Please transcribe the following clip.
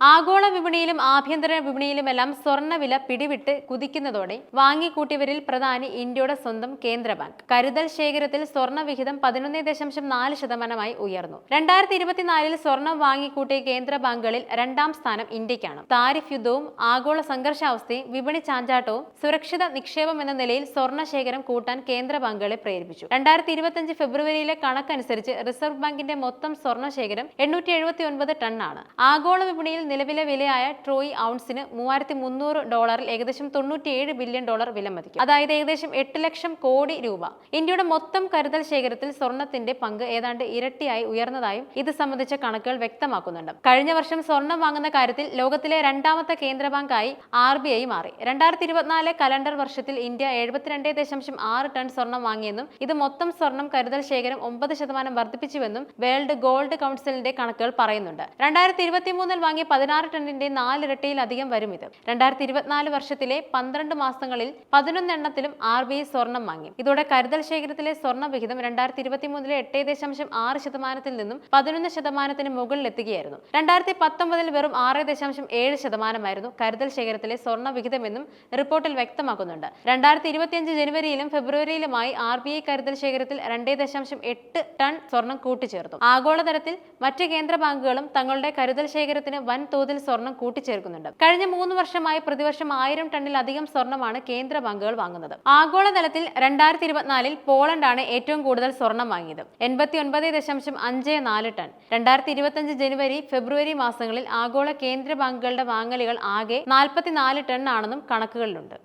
ആഗോള വിപണിയിലും ആഭ്യന്തര വിപണിയിലുമെല്ലാം സ്വർണവില പിടിവിട്ട് കുതിക്കുന്നതോടെ വാങ്ങിക്കൂട്ടിയവരിൽ പ്രധാനി ഇന്ത്യയുടെ സ്വന്തം കേന്ദ്ര ബാങ്ക്. കരുതൽ ശേഖരത്തിൽ സ്വർണ വിഹിതം പതിനൊന്ന് ദശാംശം നാല് ശതമാനമായി ഉയർന്നു. രണ്ടായിരത്തി ഇരുപത്തിനാലിൽ സ്വർണം വാങ്ങിക്കൂട്ടിയ കേന്ദ്ര ബാങ്കുകളിൽ രണ്ടാം സ്ഥാനം ഇന്ത്യക്കാണ്. താരിഫ് യുദ്ധവും ആഗോള സംഘർഷാവസ്ഥയും വിപണി ചാഞ്ചാട്ടവും സുരക്ഷിത നിക്ഷേപം എന്ന നിലയിൽ സ്വർണ ശേഖരം കൂട്ടാൻ കേന്ദ്ര ബാങ്കുകളെ പ്രേരിപ്പിച്ചു. രണ്ടായിരത്തി ഇരുപത്തിയഞ്ച് ഫെബ്രുവരിയിലെ കണക്കനുസരിച്ച് റിസർവ് ബാങ്കിന്റെ മൊത്തം സ്വർണ ശേഖരം എണ്ണൂറ്റി എഴുപത്തി ഒൻപത് ടണ്ണാണ്. ആഗോള വിപണിയിൽ നിലവിലെ വിലയായ ട്രോയ് ഔൺസിന് മൂവായിരത്തി മുന്നൂറ് ഡോളറിൽ ഏകദേശം തൊണ്ണൂറ്റിയേഴ് ബില്യൺ ഡോളർ വിലമതിക്കും അതായത് ഏകദേശം എട്ട് ലക്ഷം കോടി രൂപ. ഇന്ത്യയുടെ മൊത്തം കരുതൽ ശേഖരത്തിൽ സ്വർണത്തിന്റെ പങ്ക് ഏതാണ്ട് ഇരട്ടിയായി ഉയർന്നതായും ഇത് സംബന്ധിച്ച കണക്കുകൾ വ്യക്തമാക്കുന്നുണ്ട്. കഴിഞ്ഞ വർഷം സ്വർണം വാങ്ങുന്ന കാര്യത്തിൽ ലോകത്തിലെ രണ്ടാമത്തെ കേന്ദ്ര ബാങ്കായി ആർ ബി ഐ മാറി. രണ്ടായിരത്തി ഇരുപത്തിനാല് കലണ്ടർ വർഷത്തിൽ ഇന്ത്യ എഴുപത്തിരണ്ട് ദശാംശം ആറ് ടൺ സ്വർണം വാങ്ങിയെന്നും ഇത് മൊത്തം സ്വർണം കരുതൽ ശേഖരം ഒമ്പത് ശതമാനം വർദ്ധിപ്പിച്ചുവെന്നും വേൾഡ് ഗോൾഡ് കൗൺസിലിന്റെ കണക്കുകൾ പറയുന്നുണ്ട്. രണ്ടായിരത്തി ഇരുപത്തിമൂന്നിൽ വാങ്ങിയ പതിനാറ് ടണ്ണിന്റെ നാലിരട്ടിയിലധികം വരും ഇത്. രണ്ടായിരത്തി ഇരുപത്തിനാല് വർഷത്തിലെ പന്ത്രണ്ട് മാസങ്ങളിൽ പതിനൊന്നെണ്ണത്തിലും ആർ ബി ഐ സ്വർണം വാങ്ങി. ഇതോടെ കരുതൽ ശേഖരത്തിലെ സ്വർണ വിഹിതം രണ്ടായിരത്തി ഇരുപത്തിമൂന്നിലെ എട്ട് ദശാംശം ആറ് ശതമാനത്തിൽ നിന്നും പതിനൊന്ന് ശതമാനത്തിന് മുകളിലെത്തുകയായിരുന്നു. രണ്ടായിരത്തി പത്തൊമ്പതിൽ വെറും ആറ് ദശാംശം ഏഴ് ശതമാനമായിരുന്നു കരുതൽ ശേഖരത്തിലെ സ്വർണ വിഹിതമെന്നും റിപ്പോർട്ടിൽ വ്യക്തമാക്കുന്നുണ്ട്. രണ്ടായിരത്തി ഇരുപത്തിയഞ്ച് ജനുവരിയിലും ഫെബ്രുവരിയിലുമായി ആർ ബി ഐ കരുതൽ ശേഖരത്തിൽ രണ്ടേ ദശാംശം എട്ട് ടൺ സ്വർണം കൂട്ടിച്ചേർത്തു. ആഗോളതലത്തിൽ മറ്റ് കേന്ദ്ര ബാങ്കുകളും തങ്ങളുടെ കരുതൽ ശേഖരത്തിന് വൻ തോതിൽ സ്വർണം കൂട്ടിച്ചേർക്കുന്നുണ്ട്. കഴിഞ്ഞ മൂന്ന് വർഷമായി പ്രതിവർഷം ആയിരം ടണ്ണിലധികം സ്വർണമാണ് കേന്ദ്ര ബാങ്കുകൾ വാങ്ങുന്നത്. ആഗോളതലത്തിൽ രണ്ടായിരത്തി ഇരുപത്തിനാലിൽ പോളണ്ടാണ് ഏറ്റവും കൂടുതൽ സ്വർണം വാങ്ങിയത്. എൺപത്തി ഒൻപത് ദശാംശം അഞ്ച് നാല് ടൺ. രണ്ടായിരത്തി ഇരുപത്തിയഞ്ച് ജനുവരി ഫെബ്രുവരി മാസങ്ങളിൽ ആഗോള കേന്ദ്ര ബാങ്കുകളുടെ വാങ്ങലുകൾ ആകെ നാൽപ്പത്തിനാല് ടൺ ആണെന്നും കണക്കുകളിലുണ്ട്.